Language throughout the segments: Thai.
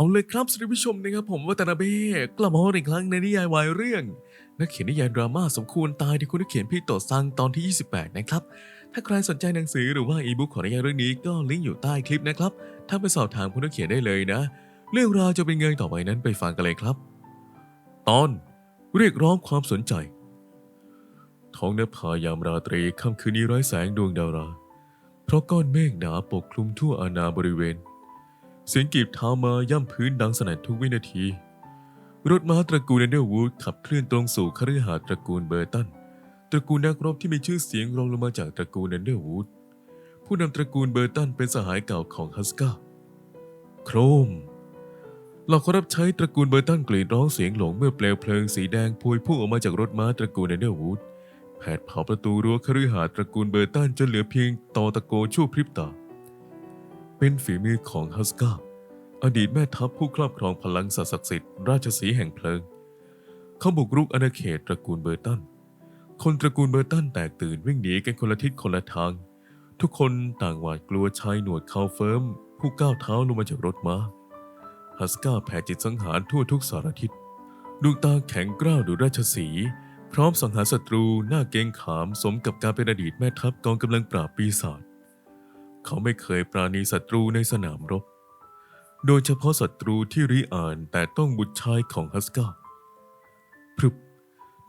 เอาเลยครับท่านผู้ชมนะครับผมวัตนาเบ้กลับมาพบอีกครั้งในนิยายวายเรื่อง นักเขียนนิยายดราม่าสมควรตายที่คุณนักเขียนพี่โตซังตอนที่ 28 นะครับ ถ้าใครสนใจหนังสือหรือว่าอีบุ๊กของนิยายเรื่องนี้ก็ลิงก์อยู่ใต้คลิปนะครับถ้าไปสอบถามคุณนักเขียนได้เลยนะ เรื่องราวจะเป็นไงต่อไปนั้นไปฟังกันเลยครับ ตอนเรียกร้องความสนใจ ท้องนภายามราตรีค่ำคืนนี้ไร้แสงดวงดารา เพราะก้อนเมฆหนาปกคลุมทั่วอาณาบริเวณ เสียงกีบเท้ามาย่ำพื้นดังสนั่นทุกวินาที รถม้าตระกูลเนเดอร์วูดขับเคลื่อนตรงสู่คฤหาสน์ตระกูลเบอร์ตัน ตระกูลนักรบที่มีชื่อเสียงรองลงมาจากตระกูลเนเดอร์วูด ผู้นำตระกูลเบอร์ตันเป็นสหายเก่าของฮัสกาโครมเหล่าคนรับใช้ตระกูลเบอร์ตันกรีดร้องเสียงหลงเมื่อเปลวเพลิงสีแดงพวยพุ่งออกมาจากรถม้าตระกูลเนเดอร์วูดแผดเผาประตูรั้วคฤหาสน์ตระกูลเบอร์ตันจนเหลือเพียงตอตะโกชั่วพริบตา เป็นฝีมือของฮัสกาอดีตแม่ทัพผู้ครอบครองพลังศักดิ์สิทธิ์ราชสีแห่งเพลิง เขาบุกรุกอาณาเขตตระกูลเบอร์ตัน คนตระกูลเบอร์ตันแตกตื่นวิ่งหนีกันคนละทิศคนละทาง ทุกคนต่างหวาดกลัวชายหนวดเขาเฟิร์ม ผู้ก้าวเท้าลงมาจากรถม้าฮัสกาแผ่จิตสังหารทั่วทุกสารทิศดวงตาแข็งกร้าวดูราชสี พร้อมสังหารศัตรูหน้าเกงขามสมกับการเป็นอดีตแม่ทัพกองกำลังปราบปีศาจ เขาไม่เคยปราณีศัตรูในสนามรบ โดยเฉพาะศัตรูที่ริอ่านแต่ต้องบุตรชายของฮัสกาพรึบ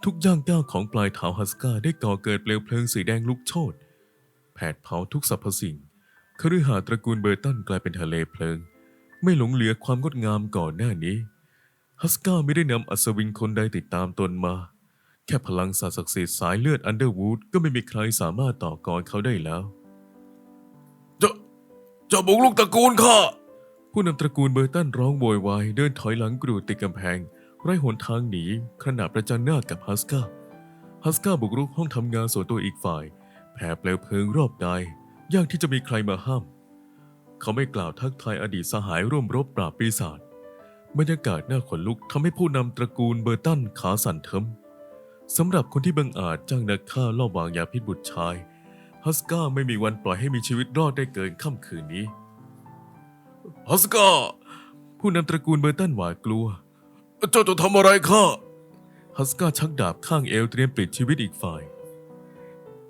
ทุกย่างก้าวของปลายเท้าฮัสกาได้ก่อเกิดเปลวเพลิงสีแดงลุกโชนแผดเผาทุกสรรพสิ่งคฤหาสน์ตระกูลเบอร์ตันกลายเป็นทะเลเพลิง ไม่หลงเหลือความงดงามก่อนหน้านี้ ฮัสกาไม่ได้นำอัศวินคนใดติดตามตนมา แค่พลังศาสตร์ศักดิ์สิทธิ์สายเลือดอันเดอร์วูดก็ไม่มีใครสามารถต่อกรเขาได้แล้ว จะบุกลูกตระกูลข้าผู้นำตระกูลเบอร์ตันร้องโวยวายเดินถอยหลังกรูดติดกำแพง ไร้หนทางหนีขณะประจันหน้ากับฮัสกาฮัสกาบุกรุกห้องทำงานส่วนตัวอีกฝ่าย แผ่เปลวเพลิงรอบกายยากที่จะมีใครมาห้าม เขาไม่กล่าวทักทายอดีตสหายร่วมรบปราบปีศาจบรรยากาศน่าขนลุกทำให้ผู้นำตระกูลเบอร์ตันขาสั่นเทิมสำหรับคนที่บังอาจจ้างนักฆ่าล่อวางยาพิษบุตรชาย ฮัสกาไม่มีวันปล่อยให้มีชีวิตรอดได้เกินค่ำคืนนี้ ฮัสกาผู้นำตระกูลเบอร์ตันหวาดกลัว เจ้าจะทำอะไรข้า ฮัสกาชักดาบข้างเอวเตรียมปลิดชีวิตอีกฝ่าย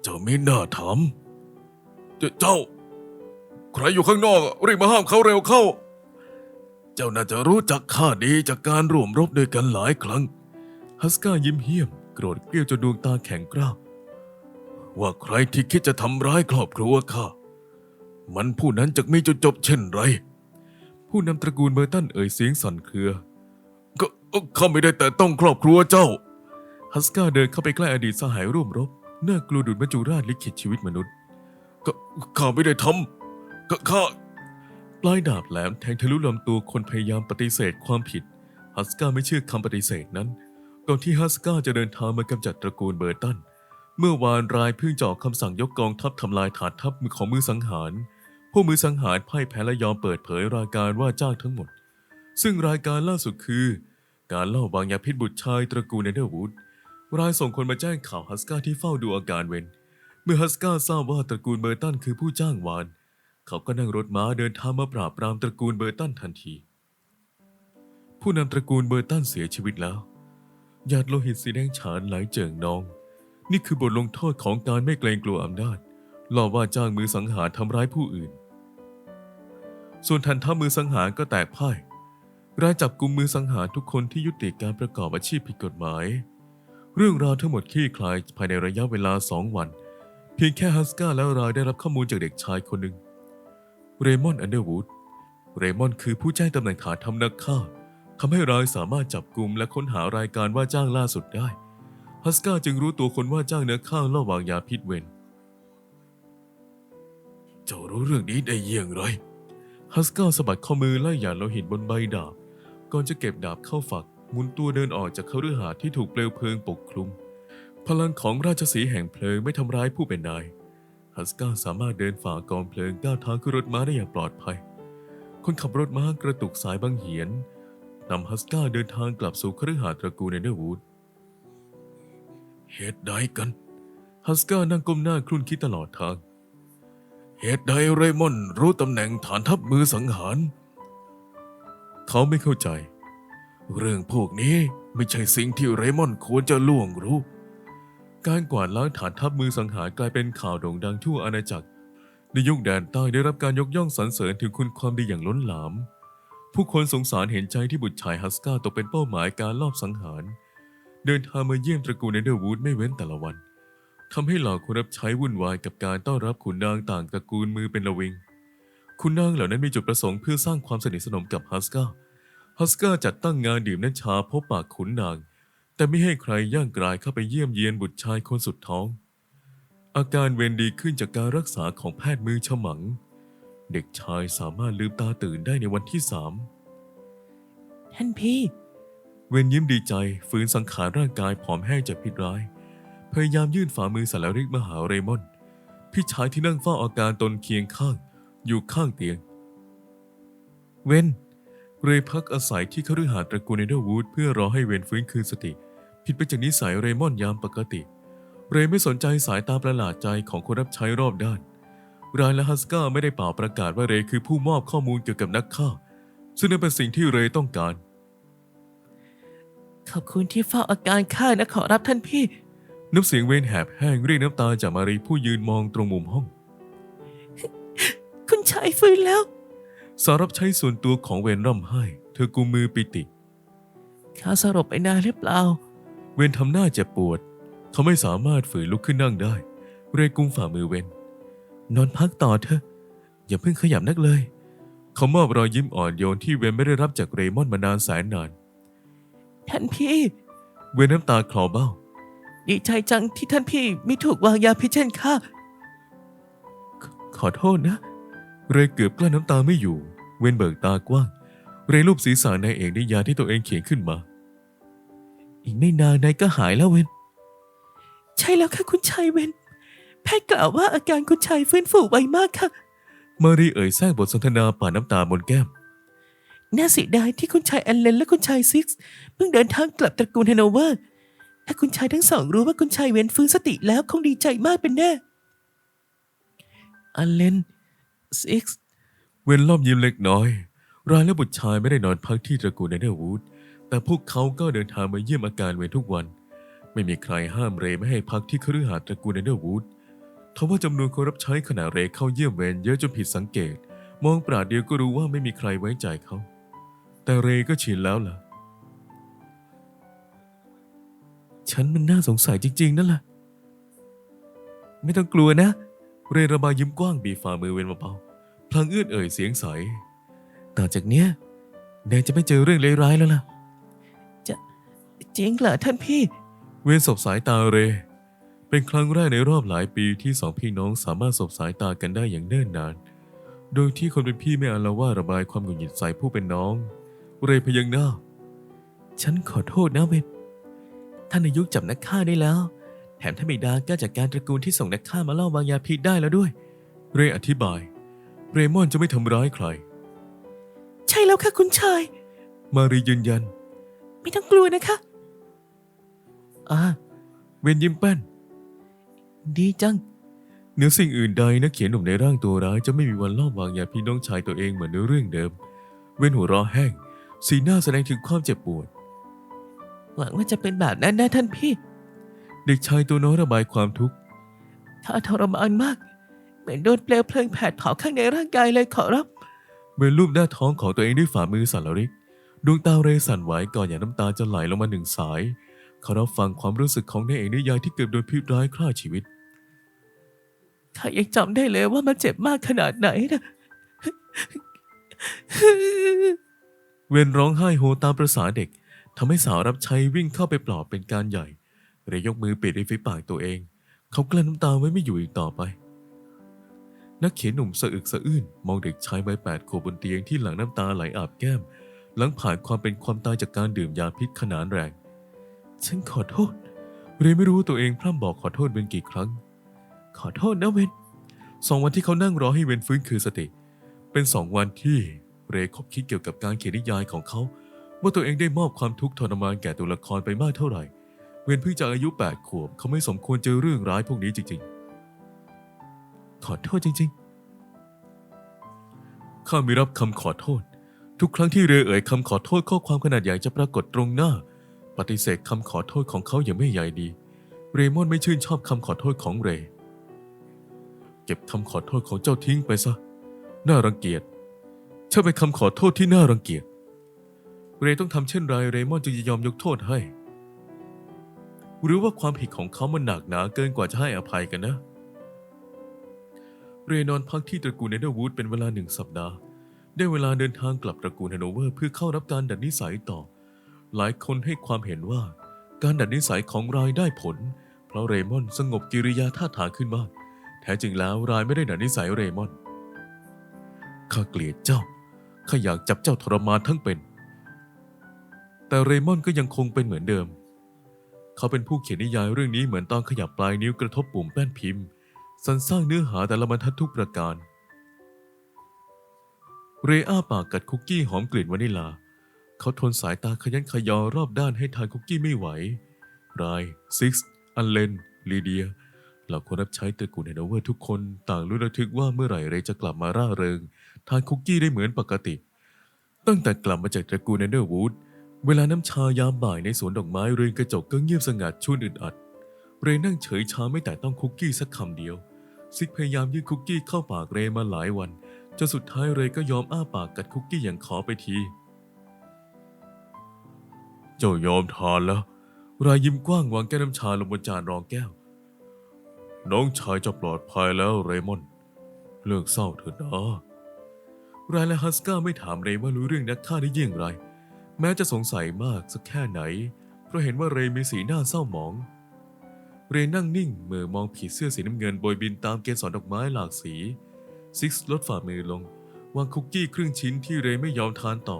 เจ้าไม่น่าทำเจ้าเจ้า ใครอยู่ข้างนอกรีบมาห้ามเขาเร็วเข้า เจ้าน่าจะรู้จักข้าดีจากการร่วมรบด้วยกันหลายครั้ง ฮัสกายิ้มเหี้ยม โกรธเกรี้ยวจนดวงตาแข็งกร้าว ว่าใครที่คิดจะทำร้ายครอบครัวข้า มันผู้นั้นจะมีจุดจบเช่นไร ผู้นำตระกูลเบอร์ตันเอ่ยเสียงสั่นเครือก็ข้าไม่ได้แต่ต้องครอบครัวเจ้า ฮัสกาเดินเข้าไปใกล้อดีตสหายร่วมรบน่ากลัวดุจมัจจุราชลิขิตชีวิตมนุษย์ก็ข้าไม่ได้ทำก็ข้าปลายดาบแหลมแทงทะลุลำตัวคนพยายามปฏิเสธความผิด ฮัสกาไม่เชื่อคำปฏิเสธนั้น ก่อนที่ฮัสกาจะเดินทางมากำจัดตระกูลเบอร์ตัน เมื่อวานรายเพิ่งจะออกคำสั่งยกกองทัพทำลายฐานทัพของมือสังหาร ผู้มือสังหารพ่ายแพ้และยอมเปิดเผยรายการว่าจ้างทั้งหมด ซึ่งรายการล่าสุดคือ การเล่าวางยาพิษบุตรชายตระกูลเนเดอร์วูดรายส่งคนมาแจ้งข่าวฮัสกาที่เฝ้าดูอาการเวนเมื่อฮัสกาทราบว่าตระกูลเบอร์ตันคือผู้จ้างวาน เขาก็นั่งรถม้าเดินทางมาปราบปรามตระกูลเบอร์ตันทันที ผู้นำตระกูลเบอร์ตันเสียชีวิตแล้วหยาดโลหิตสีแดงฉานไหลเจิ่งนอง นี่คือบทลงโทษของการไม่เกรงกลัวอำนาจล่อว่าจ้างมือสังหารทำร้ายผู้อื่น ส่วนทันทัพมือสังหารก็แตกพ่ายรายจับกลุ่มมือสังหารทุกคนที่ยุติการประกอบอาชีพผิดกฎหมาย เรื่องราวทั้งหมดคลี่คลายภายในระยะเวลาสองวัน เพียงแค่ฮัสกาและรายได้รับข้อมูลจากเด็กชายคนหนึ่งเรมอนอันเดอร์วูดเรมอนคือผู้แจ้งตำแหน่งฐานทำนักฆ่าทำให้รายสามารถจับกลุ่มและค้นหารายการว่าจ้างล่าสุดได้ ฮัสกาจึงรู้ตัวคนว่าจ้างเนักฆ่าล่อวางยาพิษเวนเจ้ารู้เรื่องนี้ได้อย่างไรฮัสกาสะบัดข้อมือไล่หยาดโลหิตบนใบดาบ ก่อนจะเก็บดาบเข้าฝักหมุนตัวเดินออกจากคฤหาสน์ที่ถูกเปลวเพลิงปกคลุม พลังของราชสีแห่งเพลิงไม่ทำร้ายผู้เป็นนายฮัสกาสามารถเดินฝ่ากองเพลิงก้าวเท้าขึ้นรถม้าได้อย่างปลอดภัย คนขับรถม้ากระตุกสายบังเหียนนำฮัสกาเดินทางกลับสู่คฤหาตระกูลเนเดอร์วูด เหตุใดกัน ฮัสก้านั่งก้มหน้าครุ่นคิดตลอดทาง เหตุใดเรมอนรู้ตำแหน่งฐานทัพมือสังหาร เขาไม่เข้าใจ เรื่องพวกนี้ไม่ใช่สิ่งที่เรมอนควรจะล่วงรู้ การกวาดล้างฐานทัพมือสังหารกลายเป็นข่าวโด่งดังทั่วอาณาจักรในยุคแดนใต้ได้รับการยกย่องสรรเสริญถึงคุณความดีอย่างล้นหลาม ผู้คนสงสารเห็นใจที่บุตรชายฮัสกาตกเป็นเป้าหมายการลอบสังหาร เดินทางมาเยี่ยมตระกูลเนเดอร์วูดไม่เว้นแต่ละวันทำให้เหล่าคนรับใช้วุ่นวายกับการต้อนรับขุนนางต่างตระกูลมือเป็นระวิงคุณนางเหล่านั้นมีจุดประสงค์เพื่อสร้างความสนิทสนมกับฮัสกาฮัสกาจัดตั้งงานดื่มน้ำชาพบปากขุนนาง แต่ไม่ให้ใครย่างกรายเข้าไปเยี่ยมเยียนบุตรชายคนสุดท้อง อาการเวนดีขึ้นจากการรักษาของแพทย์มือฉมัง เด็กชายสามารถลืมตาตื่นได้ในวันที่สามท่านพี่ เวนยิ้มดีใจฝืนสังขารร่างกายผอมแห้งจากพิษร้าย พยายามยื่นฝ่ามือสารริกมาหาเรมอน พี่ชายที่นั่งเฝ้าอาการตนเคียงข้าง อยู่ข้างเตียง เวนเรพักอาศัยที่คฤหาสน์ตระกูลเนเดอร์วูดเพื่อรอให้เวนฟื้นคืนสติ ผิดไปจากนิสัยเรมอนยามปกติ เรไม่สนใจสายตาประหลาดใจของคนรับใช้รอบด้านรายและฮัสกาไม่ได้เป่าประกาศว่าเรคือผู้มอบข้อมูลเกี่ยวกับนักฆ่า ซึ่งนั่นเป็นสิ่งที่เรต้องการ ขอบคุณที่เฝ้าอาการข้านะขอรับท่านพี่ น้ำเสียงเวนแหบแห้งเรียกน้ำตาจากมารีผู้ยืนมองตรงมุมห้อง คุณชายฟื้นแล้ว สารับใช้ส่วนตัวของเวนร่ำไห้ เธอกุมมือปิติข้าสลบไปนานหรือเปล่า เวนทำหน้าเจ็บปวด เขาไม่สามารถฝืนลุกขึ้นนั่งได้ เรกุมฝ่ามือเวนนอนพักต่อเถอะอย่าเพิ่งขยับนักเลย เขามอบรอยยิ้มอ่อนโยนที่เวนไม่ได้รับจากเรมอนมานานแสนนาน ท่านพี่ เวนน้ำตาคลอเบ้า ดีใจจังที่ท่านพี่ไม่ถูกวางยาพิษเช่นข้าขขอโทษนะ เรเกือบกลั้นน้ำตาไม่อยู่ เวนเบิกตากว้าง เรลูบศีรษะนายเอกด้วยยาที่ตัวเองเขียนขึ้นมา อีกไม่นานนายก็หายแล้วเวน ใช่แล้วค่ะคุณชายเวน แพทย์กล่าวว่าอาการคุณชายฟื้นฟูไวมากค่ะ มารีเอ่ยแทรกบทสนทนาป่านน้ำตาบนแก้ม น่าเสียดายที่คุณชายแอนเลนและคุณชายซิกซ์เพิ่งเดินทางกลับตระกูลเฮโนเวอร์ ถ้าคุณชายทั้งสองรู้ว่าคุณชายเวนฟื้นสติแล้วคงดีใจมากเป็นแน่อันเลนซิกซ์เวนรอบยิ้มเล็กน้อย รายและบุตรชายไม่ได้นอนพักที่ตระกูลเนเดอร์วูด แต่พวกเขาก็เดินทางมาเยี่ยมอาการเวนทุกวัน ไม่มีใครห้ามเรไม่ให้พักที่คฤหาสน์ตระกูลเนเดอร์วูดทว่าจำนวนคนรับใช้ขณะเรเข้าเยี่ยมเวนเยอะจนผิดสังเกต มองปราดเดียวก็รู้ว่าไม่มีใครไว้ใจเขา แต่เรก็ชินแล้วล่ะ ฉันมันน่าสงสัยจริง ๆ นั่นแหละ ไม่ต้องกลัวนะ เรระบายยิ้มกว้างบีบฝ่ามือเวนเบาๆพลางเอื้อนเอ่ยเสียงใส ต่อจากเนี้ยนายจะไม่เจอเรื่องเลวร้ายแล้วล่ะ จะจริงเหรอท่านพี่ เวนสบสายตาเร เป็นครั้งแรกในรอบหลายปีที่สองพี่น้องสามารถสบสายตากันได้อย่างเนิ่นนาน โดยที่คนเป็นพี่ไม่อาละว่าดระบายความหงุดหงิดใส่ผู้เป็นน้อง เรพยักหน้า ฉันขอโทษนะเวนท่านอายุจับนักฆ่าได้แล้ว แถมท่านบิดาก็จากการตระกูลที่ส่งนักฆ่ามาล่อวางยาพิษได้แล้วด้วย เรอธิบาย เรมอนจะไม่ทำร้ายใคร ใช่แล้วค่ะคุณชาย มารียืนยัน ไม่ต้องกลัวนะคะอ่าเวนยิ้มแป้น ดีจังเหนือสิ่งอื่นใดนักเขียนหนุ่มในร่างตัวร้ายจะไม่มีวันลอบวางยาพี่น้องชายตัวเองเหมือนในเรื่องเดิม เวนหัวเราะแห้ง สีหน้าแสดงถึงความเจ็บปวด หวังว่าจะเป็นแบบนั้นนะท่านพี่ เด็กชายตัวน้อยระบายความทุกข์ถ้าทรมานมาก เหมือนโดนเปลวเพลิงแผดเผาข้างในร่างกายเลยขอรับเวนรูปหน้าท้องของตัวเองด้วยฝ่ามือสั่นระริก ดวงตาเรสั่นไหวก่อนอย่างน้ำตาจะไหลลงมาหนึ่งสาย เขารับฟังความรู้สึกของนายเอกนิยายที่เกิดโดยพิษร้ายฆ่าชีวิตข้ายังจำได้เลยว่ามันเจ็บมากขนาดไหนนะ เวนร้องไห้โฮตามประษาเด็กทำให้สาวรับใช้วิ่งเข้าไปปลอบเป็นการใหญ่เรยกมือปิดริมฝีปากตัวเอง เขากลั้นน้ำตาไว้ไม่อยู่อีกต่อไป นักเขียนหนุ่มสะอึกสะอื้นมองเด็กชายวัยแปดขวบบนเตียงที่หลังน้ำตาไหลอาบแก้ม หลังผ่านความเป็นความตายจากการดื่มยาพิษขนาดแรง ฉันขอโทษ เรไม่รู้ตัวเองพร่ำบอกขอโทษเวนกี่ครั้ง ขอโทษนะเวนสองวันที่เขานั่งรอให้เวนฟื้นคืนสติ เป็นสองวันที่ เรคบคิดเกี่ยวกับการเขียนนิยายของเขา ว่าตัวเองได้มอบความทุกข์ทรมานแก่ตัวละครไปมากเท่าไหร่ เวนเพิ่งจะอายุแปดขวบเขาไม่สมควรเจอเรื่องร้ายพวกนี้จริง ๆ ขอโทษจริง ๆ ข้าไม่รับคำขอโทษ ทุกครั้งที่เรเอ่ยคำขอโทษข้อความขนาดใหญ่จะปรากฏตรงหน้า ปฏิเสธคำขอโทษของเขาอย่างไม่ใยดี เรมอนไม่ชื่นชอบคำขอโทษของเร เก็บคำขอโทษของเจ้าทิ้งไปซะ น่ารังเกียจ ช่างเป็นคำขอโทษที่น่ารังเกียจ เรต้องทำเช่นไรเรมอนจึงจะยอมยกโทษให้ หรือว่าความผิดของเขามันหนักหนาเกินกว่าจะให้อภัยกันนะ เรนอนพักที่ตระกูลเนเดอร์วูดเป็นเวลาหนึ่งสัปดาห์ ได้เวลาเดินทางกลับตระกูลฮันโนเวอร์เพื่อเข้ารับการดัดนิสัยต่อ หลายคนให้ความเห็นว่าการดัดนิสัยของรายได้ผล เพราะเรมอนสงบกิริยาท่าทางขึ้นมาก แท้จริงแล้วรายไม่ได้ดัดนิสัยเรมอนข้าเกลียดเจ้า ข้าอยากจับเจ้าทรมานทั้งเป็น แต่เรมอนก็ยังคงเป็นเหมือนเดิม เขาเป็นผู้เขียนนิยายเรื่องนี้เหมือนตอนขยับปลายนิ้วกระทบปุ่มแป้นพิมพ์ สรรสร้างเนื้อหาแต่ละบรรทัดทุกประการ เรอ้าปากกัดคุกกี้หอมกลิ่นวานิลา เขาทนสายตาขยันขยอรอบด้านให้ทานคุกกี้ไม่ไหว รายซิกซ์อันเลนลีเดียเหล่าคนรับใช้ตระกูลเฮนโนเวอร์ทุกคนต่างรู้ระทึกว่าเมื่อไหร่เรจะกลับมาร่าเริง ทานคุกกี้ได้เหมือนปกติ ตั้งแต่กลับมาจากตระกูลเนเดอร์วูดเวลาน้ำชายามบ่ายในสวนดอกไม้เรือนกระจกก็เงียบสงัดชวนอึดอัด เรนั่งเฉยชาไม่แต่ต้องคุกกี้สักคำเดียว ซิกพยายามยื่นคุกกี้เข้าปากเรมาหลายวันจนสุดท้ายเรก็ยอมอ้าปากกัดคุกกี้อย่างขอไปที เจ้ายอมทานแล้ว รายยิ้มกว้างวางแก้วน้ำชาลงบนจานรองแก้ว น้องชายจะปลอดภัยแล้วเรมอน เลิกเศร้าเถอะนะ รายและฮัสก้าไม่ถามเรว่ารู้เรื่องนักฆ่าได้อย่างไร แม้จะสงสัยมากสักแค่ไหน เพราะเห็นว่าเรมีสีหน้าเศร้าหมอง เรนั่งนิ่งเมื่อมองผีเสื้อสีน้ำเงินโบยบินตามเกสรดอกไม้หลากสี ซิกซ์ลดฝ่ามือลง วางคุกกี้ครึ่งชิ้นที่เรไม่ยอมทานต่อ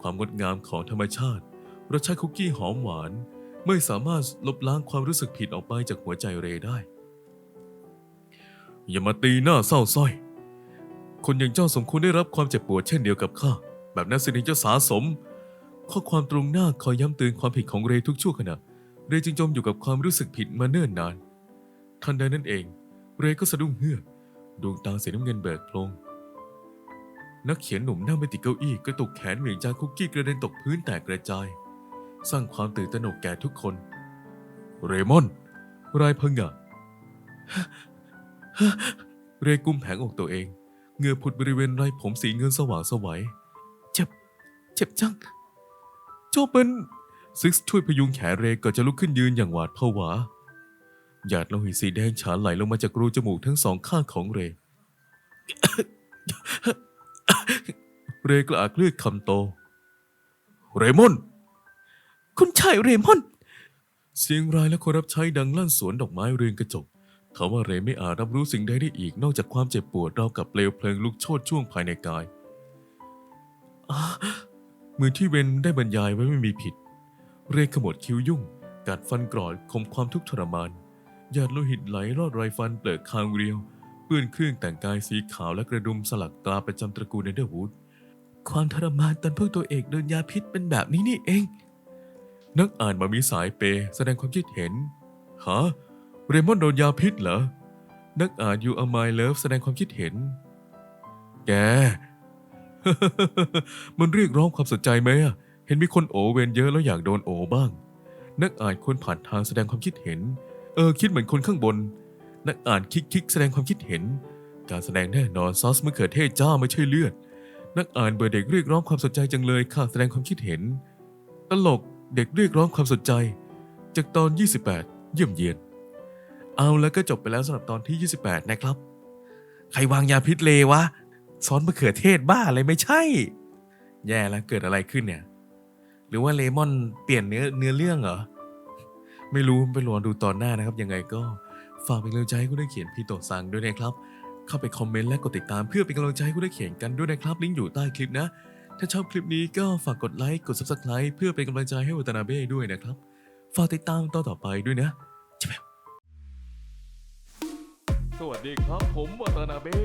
ความงดงามของธรรมชาติรสชาติคุกกี้หอมหวาน ไม่สามารถลบล้างความรู้สึกผิดออกไปจากหัวใจเรได้ อย่ามาตีหน้าเศร้าสร้อย คนอย่างเจ้าสมควรได้รับความเจ็บปวดเช่นเดียวกับข้า แบบนั้นสิถึงจะสาสม ข้อความตรงหน้าคอยย้ำเตือนความผิดของเรทุกชั่วขณะ เรจึงจมอยู่กับความรู้สึกผิดมาเนิ่นนาน ทันใดนั้นเอง เรก็สะดุ้งเฮือกดวงตาสีน้ำเงินเบิกโพลงนักเขียนหนุ่มนั่งไปติดเก้าอี้กระตุกแขนเหวี่ยงจานคุกกี้กระเด็นตกพื้นแตกกระจาย สร้างความตื่นตระหนกแก่ทุกคน เรมอน รายพังงะเรกุมแผงอกตัวเอง เหงื่อผุดบริเวณไรผมสีเงินสว่างสวัย เจ็บ เจ็บจังเจ้าเป็นซิกช่วยพยุงแขนเรก่อนจะลุกขึ้นยืนอย่างหวาดผวา หยาดโลหิตสีแดงฉานไหลลงมาจากรูจมูกทั้งสองข้างของเร เรกระอักเลือดคำโต เรมอน คุณชายเรมอน เสียงรายและคนรับใช้ดังลั่นสวนดอกไม้เรือนกระจก เขาว่าเรไม่อาจรับรู้สิ่งใดได้อีกนอกจากความเจ็บปวดราวกับเปลวเพลิงลุกโชนช่วงภายในกาย มือที่เวนได้บรรยายไว้ไม่มีผิด เรขมวดคิ้วยุ่ง กัดฟันกรอดคมความทุกข์ทรมานหยาดโลหิตไหลรอดไรฟันเปลือกคางเรียว เปื้อนเครื่องแต่งกายสีขาวและกระดุมสลักตราประจำตระกูลเนเดอร์วูดความทรมานตอนพวกตัวเอกโดนยาพิษเป็นแบบนี้นี่เอง นักอ่านมามีสายเปย์แสดงความคิดเห็นฮะ เรมอนโดนยาพิษเหรอ นักอ่านยูอ m ม l เลิฟแสดงความคิดเห็น แก มันเรียกร้องความสนใจไหมอะเห็นมีคนโอเวนเยอะแล้วอยากโดนโอบ้าง นักอ่านคนผ่านทางแสดงความคิดเห็น เออ คิดเหมือนคนข้างบน นักอ่านคิกคิกแสดงความคิดเห็น การแสดงแน่นอนซอสมะเขือเทศจ้าไม่ใช่เลือด นักอ่านเบอร์เด็กเรียกร้องความสนใจจังเลยค่ะแสดงความคิดเห็น ตลกเด็กเรียกร้องความสนใจ จากตอน 28 เยี่ยมเยียน เอาแล้วก็จบไปแล้วสำหรับตอนที่ 28 นะครับ ใครวางยาพิษเลวะซ้อสมะเขือเทศบ้าอะไรไม่ใช่ แย่แล้วเกิดอะไรขึ้นเนี่ย หรือว่าเลมอนเปลี่ยนเนื้อเนื้อเรื่องเหรอ ไม่รู้ไปรอดูตอนหน้านะครับ ยังไงก็ฝากเป็นกำลังใจให้คุณได้เขียนพี่โตซังด้วยนะครับ เข้าไปคอมเมนต์และกดติดตามเพื่อเป็นกำลังใจให้คุณได้เขียนกันด้วยนะครับ ลิงก์อยู่ใต้คลิปนะ ถ้าชอบคลิปนี้ก็ฝากกดไลค์กด subscribe เพื่อเป็นกำลังใจให้วัตนาเบ้ด้วยนะครับ ฝากติดตามตอนต่อไปด้วยนะ สวัสดีครับผมวัตนาเบ้